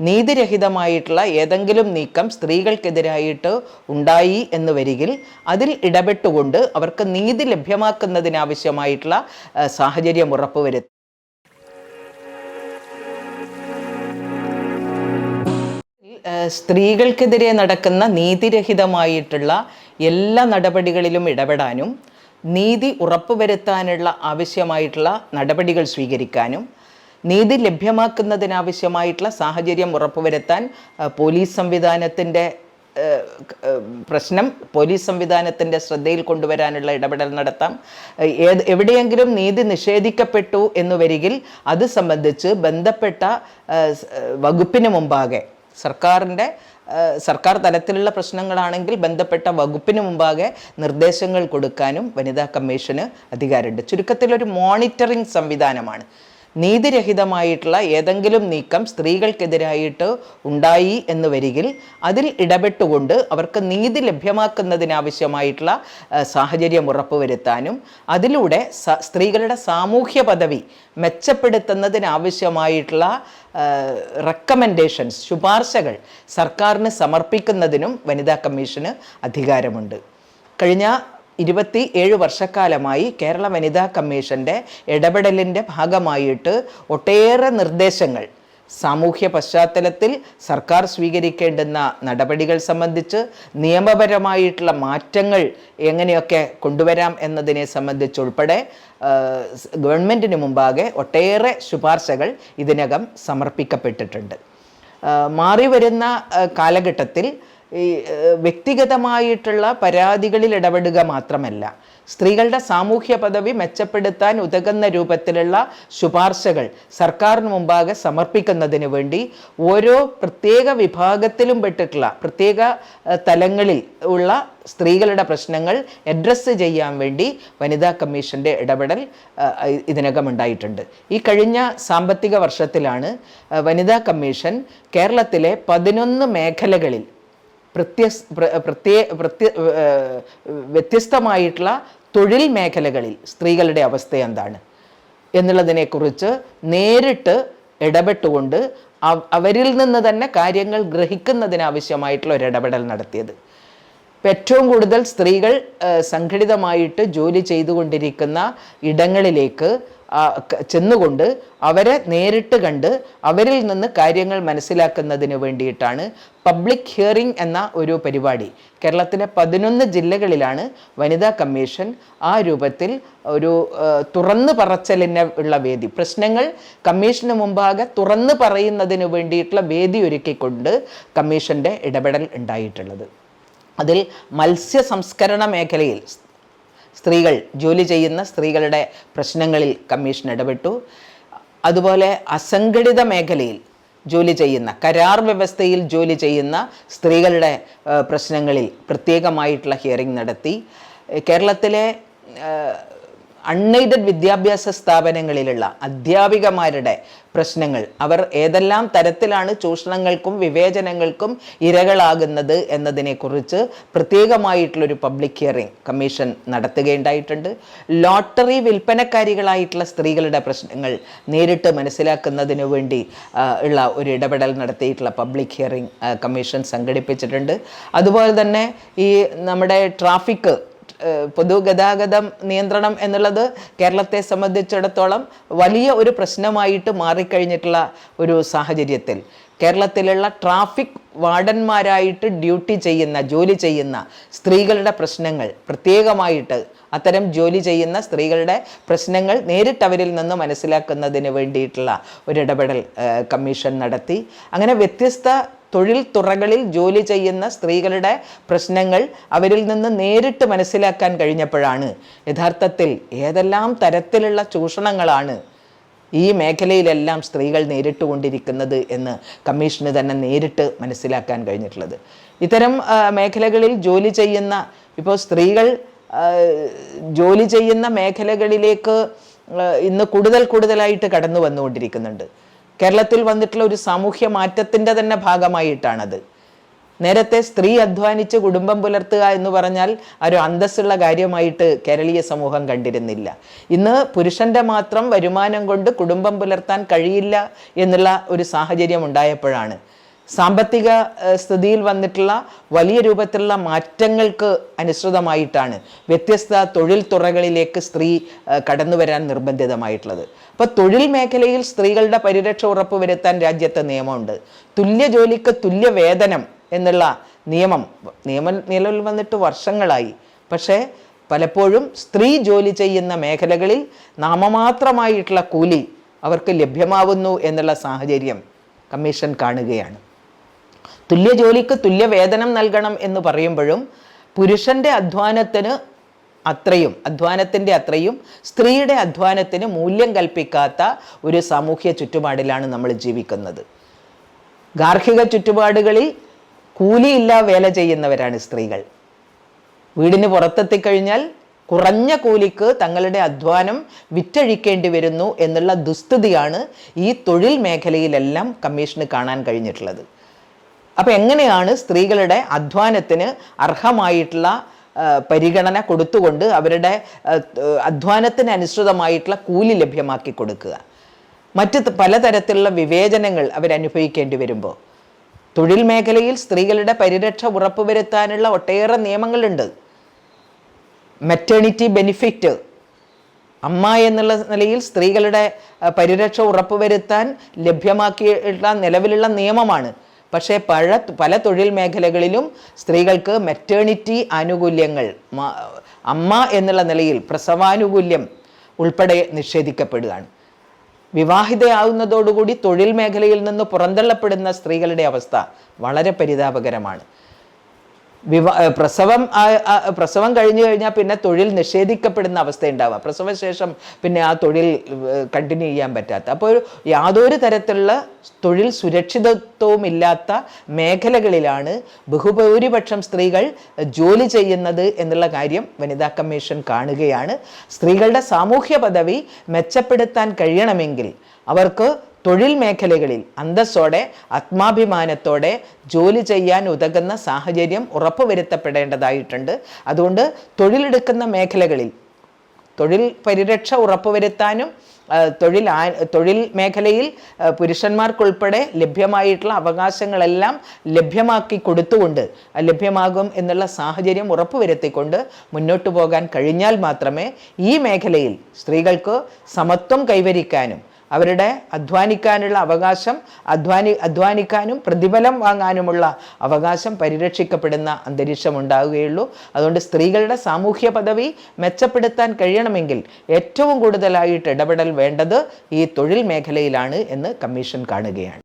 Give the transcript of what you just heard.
നീതിരഹിതമായിട്ടുള്ള ഏതെങ്കിലും നീക്കം സ്ത്രീകൾക്കെതിരായിട്ട് ഉണ്ടായി എന്ന് വരികിൽ അതിൽ ഇടപെട്ടുകൊണ്ട് അവർക്ക് നീതി ലഭ്യമാക്കുന്നതിനാവശ്യമായിട്ടുള്ള സാഹചര്യം ഉറപ്പുവരുത്തും സ്ത്രീകൾക്കെതിരെ നടക്കുന്ന നീതിരഹിതമായിട്ടുള്ള എല്ലാ നടപടികളിലും ഇടപെടാനും നീതി ഉറപ്പുവരുത്താനുള്ള ആവശ്യമായിട്ടുള്ള നടപടികൾ സ്വീകരിക്കാനും നീതി ലഭ്യമാക്കുന്നതിനാവശ്യമായിട്ടുള്ള സാഹചര്യം ഉറപ്പുവരുത്താൻ പോലീസ് സംവിധാനത്തിന്റെ പ്രശ്നം പോലീസ് സംവിധാനത്തിന്റെ ശ്രദ്ധയിൽ കൊണ്ടുവരാനുള്ള ഇടപെടൽ നടത്താം. ഏത് എവിടെയെങ്കിലും നീതി നിഷേധിക്കപ്പെട്ടു എന്ന് വരികിൽ അത് സംബന്ധിച്ച് ബന്ധപ്പെട്ട വകുപ്പിന് മുമ്പാകെ സർക്കാരിന്റെ സർക്കാർ തലത്തിലുള്ള പ്രശ്നങ്ങളാണെങ്കിൽ ബന്ധപ്പെട്ട വകുപ്പിന് മുമ്പാകെ നിർദ്ദേശങ്ങൾ കൊടുക്കാനും വനിതാ കമ്മീഷന് അധികാരമുണ്ട്. ചുരുക്കത്തിലൊരു മോണിറ്ററിംഗ് സംവിധാനമാണ്. നീതിരഹിതമായിട്ടുള്ള ഏതെങ്കിലും നീക്കം സ്ത്രീകൾക്കെതിരായിട്ട് ഉണ്ടായി എന്ന് വരികിൽ അതിൽ ഇടപെട്ടുകൊണ്ട് അവർക്ക് നീതി ലഭ്യമാക്കുന്നതിനാവശ്യമായിട്ടുള്ള സാഹചര്യം ഉറപ്പുവരുത്താനും അതിലൂടെ സ്ത്രീകളുടെ സാമൂഹ്യ പദവി മെച്ചപ്പെടുത്തുന്നതിനാവശ്യമായിട്ടുള്ള റെക്കമെൻഡേഷൻസ് ശുപാർശകൾ സർക്കാരിന് സമർപ്പിക്കുന്നതിനും വനിതാ കമ്മീഷന് അധികാരമുണ്ട്. കഴിഞ്ഞ ഇരുപത്തി ഏഴ് വർഷക്കാലമായി കേരള വനിതാ കമ്മീഷന്റെ ഇടപെടലിന്റെ ഭാഗമായിട്ട് ഒട്ടേറെ നിർദ്ദേശങ്ങൾ സാമൂഹ്യ പശ്ചാത്തലത്തിൽ സർക്കാർ സ്വീകരിക്കേണ്ടുന്ന നടപടികൾ സംബന്ധിച്ച് നിയമപരമായിട്ടുള്ള മാറ്റങ്ങൾ എങ്ങനെയൊക്കെ കൊണ്ടുവരാം എന്നതിനെ സംബന്ധിച്ചുൾപ്പെടെ ഗവൺമെന്റിന് മുമ്പാകെ ഒട്ടേറെ ശുപാർശകൾ ഇതിനകം സമർപ്പിക്കപ്പെട്ടിട്ടുണ്ട്. ആ, മാറി വരുന്ന കാലഘട്ടത്തിൽ ഈ വ്യക്തിഗതമായിട്ടുള്ള പരാതികളിൽ ഇടപെടുക മാത്രമല്ല സ്ത്രീകളുടെ സാമൂഹ്യ പദവി മെച്ചപ്പെടുത്താൻ ഉതകുന്ന രൂപത്തിലുള്ള ശുപാർശകൾ സർക്കാരിന് മുമ്പാകെ സമർപ്പിക്കുന്നതിന് വേണ്ടി ഓരോ പ്രത്യേക വിഭാഗത്തിലും പെട്ടിട്ടുള്ള പ്രത്യേക തലങ്ങളിൽ ഉള്ള സ്ത്രീകളുടെ പ്രശ്നങ്ങൾ അഡ്രസ്സ് ചെയ്യാൻ വേണ്ടി വനിതാ കമ്മീഷന്റെ ഇടപെടൽ ഇതിനകം ഉണ്ടായിട്ടുണ്ട്. ഈ കഴിഞ്ഞ സാമ്പത്തിക വർഷത്തിലാണ് വനിതാ കമ്മീഷൻ കേരളത്തിലെ പതിനൊന്ന് മേഖലകളിൽ പ്രത്യസ് പ്ര- പ്രത്യേ പ്രത്യ വ്യത്യസ്തമായിട്ടുള്ള തൊഴിൽ മേഖലകളിൽ സ്ത്രീകളുടെ അവസ്ഥ എന്താണ്? എന്നുള്ളതിനെക്കുറിച്ച് നേരിട്ട് ഇടപെട്ടുകൊണ്ട് അവ- അവരിൽ നിന്ന് തന്നെ കാര്യങ്ങൾ ഗ്രഹിക്കുന്നതിനാവശ്യമായിട്ടുള്ള ഒരു ഇടപെടൽ നടത്തിയത്. ഇപ്പം ഏറ്റവും കൂടുതൽ സ്ത്രീകൾ സംഘടിതമായിട്ട് ജോലി ചെയ്തുകൊണ്ടിരിക്കുന്ന ഇടങ്ങളിലേക്ക് ചെന്നുകൊണ്ട് അവരെ നേരിട്ട് കണ്ട് അവരിൽ നിന്ന് കാര്യങ്ങൾ മനസ്സിലാക്കുന്നതിന് വേണ്ടിയിട്ടാണ് പബ്ലിക് ഹിയറിംഗ് എന്ന ഒരു പരിപാടി. കേരളത്തിലെ പതിനൊന്ന് ജില്ലകളിലാണ് വനിതാ കമ്മീഷൻ ആ രൂപത്തിൽ ഒരു തുറന്ന് പറച്ചലിന് ഉള്ള വേദി. പ്രശ്നങ്ങൾ കമ്മീഷന് മുമ്പാകെ തുറന്നു പറയുന്നതിന് വേണ്ടിയിട്ടുള്ള വേദി ഒരുക്കിക്കൊണ്ട് കമ്മീഷന്റെ ഇടപെടൽ ഉണ്ടായിട്ടുള്ളത്. അതിൽ മത്സ്യ സംസ്കരണ മേഖലയിൽ സ്ത്രീകൾ ജോലി ചെയ്യുന്ന സ്ത്രീകളുടെ പ്രശ്നങ്ങളിൽ കമ്മീഷൻ ഇടപെട്ടു. അതുപോലെ അസംഘടിത മേഖലയിൽ ജോലി ചെയ്യുന്ന കരാർ വ്യവസ്ഥയിൽ ജോലി ചെയ്യുന്ന സ്ത്രീകളുടെ പ്രശ്നങ്ങളിൽ പ്രത്യേകമായിട്ടുള്ള ഹിയറിംഗ് നടത്തി. കേരളത്തിലെ അൺഎയ്ഡഡ് വിദ്യാഭ്യാസ സ്ഥാപനങ്ങളിലുള്ള അധ്യാപികമാരുടെ പ്രശ്നങ്ങൾ. അവർ ഏതെല്ലാം തരത്തിലാണ് ചൂഷണങ്ങൾക്കും വിവേചനങ്ങൾക്കും ഇരകളാകുന്നത് എന്നതിനെക്കുറിച്ച് പ്രത്യേകമായിട്ടുള്ളൊരു പബ്ലിക് ഹിയറിംഗ് കമ്മീഷൻ നടത്തുകയുണ്ടായിട്ടുണ്ട്. ലോട്ടറി വിൽപ്പനക്കാരികളായിട്ടുള്ള സ്ത്രീകളുടെ പ്രശ്നങ്ങൾ നേരിട്ട് മനസ്സിലാക്കുന്നതിനു വേണ്ടി ഉള്ള ഒരു ഇടപെടൽ നടത്തിയിട്ടുള്ള പബ്ലിക് ഹിയറിംഗ് കമ്മീഷൻ സംഘടിപ്പിച്ചിട്ടുണ്ട്. അതുപോലെ തന്നെ ഈ നമ്മുടെ ട്രാഫിക് പൊതുഗതാഗതം നിയന്ത്രണം എന്നുള്ളത് കേരളത്തെ സംബന്ധിച്ചിടത്തോളം വലിയ ഒരു പ്രശ്നമായിട്ട് മാറിക്കഴിഞ്ഞിട്ടുള്ള ഒരു സാഹചര്യത്തിൽ. കേരളത്തിലുള്ള ട്രാഫിക് വാർഡന്മാരായിട്ട് ഡ്യൂട്ടി ചെയ്യുന്ന ജോലി ചെയ്യുന്ന സ്ത്രീകളുടെ പ്രശ്നങ്ങൾ പ്രത്യേകമായിട്ട് അത്തരം ജോലി ചെയ്യുന്ന സ്ത്രീകളുടെ പ്രശ്നങ്ങൾ നേരിട്ട് അവരിൽ നിന്ന് മനസ്സിലാക്കുന്നതിന് വേണ്ടിയിട്ടുള്ള ഒരു ഇടപെടൽ കമ്മീഷൻ നടത്തി. അങ്ങനെ വ്യത്യസ്ത തൊഴിൽ തുറകളിൽ ജോലി ചെയ്യുന്ന സ്ത്രീകളുടെ പ്രശ്നങ്ങൾ അവരിൽ നിന്ന് നേരിട്ട് മനസ്സിലാക്കാൻ കഴിഞ്ഞപ്പോഴാണ്. യഥാർത്ഥത്തിൽ ഏതെല്ലാം തരത്തിലുള്ള ചൂഷണങ്ങളാണ് ഈ മേഖലയിലെല്ലാം സ്ത്രീകൾ നേരിട്ടുകൊണ്ടിരിക്കുന്നത് എന്ന് കമ്മീഷന് തന്നെ നേരിട്ട് മനസ്സിലാക്കാൻ കഴിഞ്ഞിട്ടുള്ളത്. ഇത്തരം മേഖലകളിൽ ജോലി ചെയ്യുന്ന ഇപ്പോൾ സ്ത്രീകൾ ജോലി ചെയ്യുന്ന മേഖലകളിലേക്ക് ഇന്ന് കൂടുതൽ കൂടുതലായിട്ട് കടന്നു വന്നുകൊണ്ടിരിക്കുന്നുണ്ട് കേരളത്തിൽ വന്നിട്ടുള്ള ഒരു സാമൂഹ്യ മാറ്റത്തിന്റെ തന്നെ ഭാഗമായിട്ടാണത്. നേരത്തെ സ്ത്രീ അധ്വാനിച്ച് കുടുംബം പുലർത്തുക എന്ന് പറഞ്ഞാൽ ഒരു അന്തസ്സുള്ള കാര്യമായിട്ട് കേരളീയ സമൂഹം കണ്ടിരുന്നില്ല. ഇന്ന് പുരുഷന്റെ മാത്രം വരുമാനം കൊണ്ട് കുടുംബം പുലർത്താൻ കഴിയില്ല എന്നുള്ള ഒരു സാഹചര്യം ഉണ്ടായപ്പോഴാണ്. സാമ്പത്തിക സ്ഥിതിയിൽ വന്നിട്ടുള്ള വലിയ രൂപത്തിലുള്ള മാറ്റങ്ങൾക്ക് അനുസൃതമായിട്ടാണ് വ്യത്യസ്ത തൊഴിൽ തുറകളിലേക്ക് സ്ത്രീ കടന്നു വരാൻ നിർബന്ധിതമായിട്ടുള്ളത്. അപ്പോൾ തൊഴിൽ മേഖലയിൽ സ്ത്രീകളുടെ പരിരക്ഷ ഉറപ്പ് വരുത്താൻ രാജ്യത്ത് നിയമമുണ്ട്. തുല്യ ജോലിക്ക് തുല്യ വേതനം എന്നുള്ള നിയമം നിയമം നിലവിൽ വന്നിട്ട് വർഷങ്ങളായി. പക്ഷേ പലപ്പോഴും സ്ത്രീ ജോലി ചെയ്യുന്ന മേഖലകളിൽ നാമമാത്രമായിട്ടുള്ള കൂലി അവർക്ക് ലഭ്യമാവുന്നു എന്നുള്ള സാഹചര്യം കമ്മീഷൻ കാണുകയാണ്. തുല്യ ജോലിക്ക് തുല്യ വേതനം നൽകണം എന്ന് പറയുമ്പോഴും പുരുഷന്റെ അധ്വാനത്തിന് അത്രയും അധ്വാനത്തിന്റെ അത്രയും സ്ത്രീയുടെ അധ്വാനത്തിന് മൂല്യം കൽപ്പിക്കാത്ത ഒരു സാമൂഹ്യ ചുറ്റുപാടിലാണ് നമ്മൾ ജീവിക്കുന്നത്. ഗാർഹിക ചുറ്റുപാടുകളിൽ കൂലിയില്ല വേല ചെയ്യുന്നവരാണ് സ്ത്രീകൾ. വീടിന് പുറത്തെത്തിക്കഴിഞ്ഞാൽ കുറഞ്ഞ കൂലിക്ക് തങ്ങളുടെ അധ്വാനം വിറ്റഴിക്കേണ്ടി വരുന്നു എന്നുള്ള ദുസ്ഥിതിയാണ് ഈ തൊഴിൽ മേഖലയിലെല്ലാം കമ്മീഷന് കാണാൻ കഴിഞ്ഞിട്ടുള്ളത്. അപ്പോൾ എങ്ങനെയാണ് സ്ത്രീകളുടെ അധ്വാനത്തിന് അർഹമായിട്ടുള്ള പരിഗണന കൊടുത്തുകൊണ്ട് അവരുടെ അധ്വാനത്തിന് അനുസൃതമായിട്ടുള്ള കൂലി ലഭ്യമാക്കി കൊടുക്കുക? മറ്റ് പലതരത്തിലുള്ള വിവേചനങ്ങൾ അവരനുഭവിക്കേണ്ടി വരുമ്പോൾ തൊഴിൽ മേഖലയിൽ സ്ത്രീകളുടെ പരിരക്ഷ ഉറപ്പുവരുത്താനുള്ള ഒട്ടേറെ നിയമങ്ങളുണ്ട്. മെറ്റേണിറ്റി ബെനിഫിറ്റ് അമ്മ എന്നുള്ള നിലയിൽ സ്ത്രീകളുടെ പരിരക്ഷ ഉറപ്പുവരുത്താൻ ലഭ്യമാക്കിയിട്ടുള്ള നിലവിലുള്ള നിയമമാണ്. പക്ഷേ പഴ പല തൊഴിൽ മേഖലകളിലും സ്ത്രീകൾക്ക് മെറ്റേണിറ്റി ആനുകൂല്യങ്ങൾ അമ്മ എന്നുള്ള നിലയിൽ പ്രസവാനുകൂല്യം ഉൾപ്പെടെ നിഷേധിക്കപ്പെടുകയാണ്. വിവാഹിതയാവുന്നതോടുകൂടി തൊഴിൽ മേഖലയിൽ നിന്ന് പുറന്തള്ളപ്പെടുന്ന സ്ത്രീകളുടെ അവസ്ഥ വളരെ പരിതാപകരമാണ്. വിവാ പ്രസവം പ്രസവം കഴിഞ്ഞു കഴിഞ്ഞാൽ പിന്നെ തൊഴിൽ നിഷേധിക്കപ്പെടുന്ന അവസ്ഥ ഉണ്ടാവുക പ്രസവശേഷം പിന്നെ ആ തൊഴിൽ കണ്ടിന്യൂ ചെയ്യാൻ പറ്റാത്ത. അപ്പോൾ യാതൊരു തരത്തിലുള്ള തൊഴിൽ സുരക്ഷിതത്വവും ഇല്ലാത്ത മേഖലകളിലാണ് ബഹുഭൂരിപക്ഷം സ്ത്രീകൾ ജോലി ചെയ്യുന്നത് എന്നുള്ള കാര്യം വനിതാ കമ്മീഷൻ കാണുകയാണ്. സ്ത്രീകളുടെ സാമൂഹ്യ പദവി മെച്ചപ്പെടുത്താൻ കഴിയണമെങ്കിൽ അവർക്ക് തൊഴിൽ മേഖലകളിൽ അന്തസ്സോടെ ആത്മാഭിമാനത്തോടെ ജോലി ചെയ്യാൻ ഉതകുന്ന സാഹചര്യം ഉറപ്പുവരുത്തപ്പെടേണ്ടതായിട്ടുണ്ട്. അതുകൊണ്ട് തൊഴിലെടുക്കുന്ന മേഖലകളിൽ തൊഴിൽ പരിരക്ഷ ഉറപ്പുവരുത്താനും തൊഴിൽ തൊഴിൽ മേഖലയിൽ പുരുഷന്മാർക്കുൾപ്പെടെ ലഭ്യമായിട്ടുള്ള അവകാശങ്ങളെല്ലാം ലഭ്യമാക്കി കൊടുത്തുകൊണ്ട് ലഭ്യമാകും എന്നുള്ള സാഹചര്യം ഉറപ്പുവരുത്തിക്കൊണ്ട് മുന്നോട്ട് പോകാൻ കഴിഞ്ഞാൽ മാത്രമേ ഈ മേഖലയിൽ സ്ത്രീകൾക്ക് സമത്വം കൈവരിക്കാനും അവരുടെ അധ്വാനിക്കാനുള്ള അവകാശം അധ്വാനി അധ്വാനിക്കാനും പ്രതിഫലം വാങ്ങാനുമുള്ള അവകാശം പരിരക്ഷിക്കപ്പെടുന്ന അന്തരീക്ഷം ഉണ്ടാവുകയുള്ളൂ അതുകൊണ്ട് സ്ത്രീകളുടെ സാമൂഹ്യ പദവി മെച്ചപ്പെടുത്താൻ കഴിയണമെങ്കിൽ ഏറ്റവും കൂടുതലായിട്ട് ഇടപെടൽ വേണ്ടത് ഈ തൊഴിൽ മേഖലയിലാണ് എന്ന് കമ്മീഷൻ കാണുകയാണ്.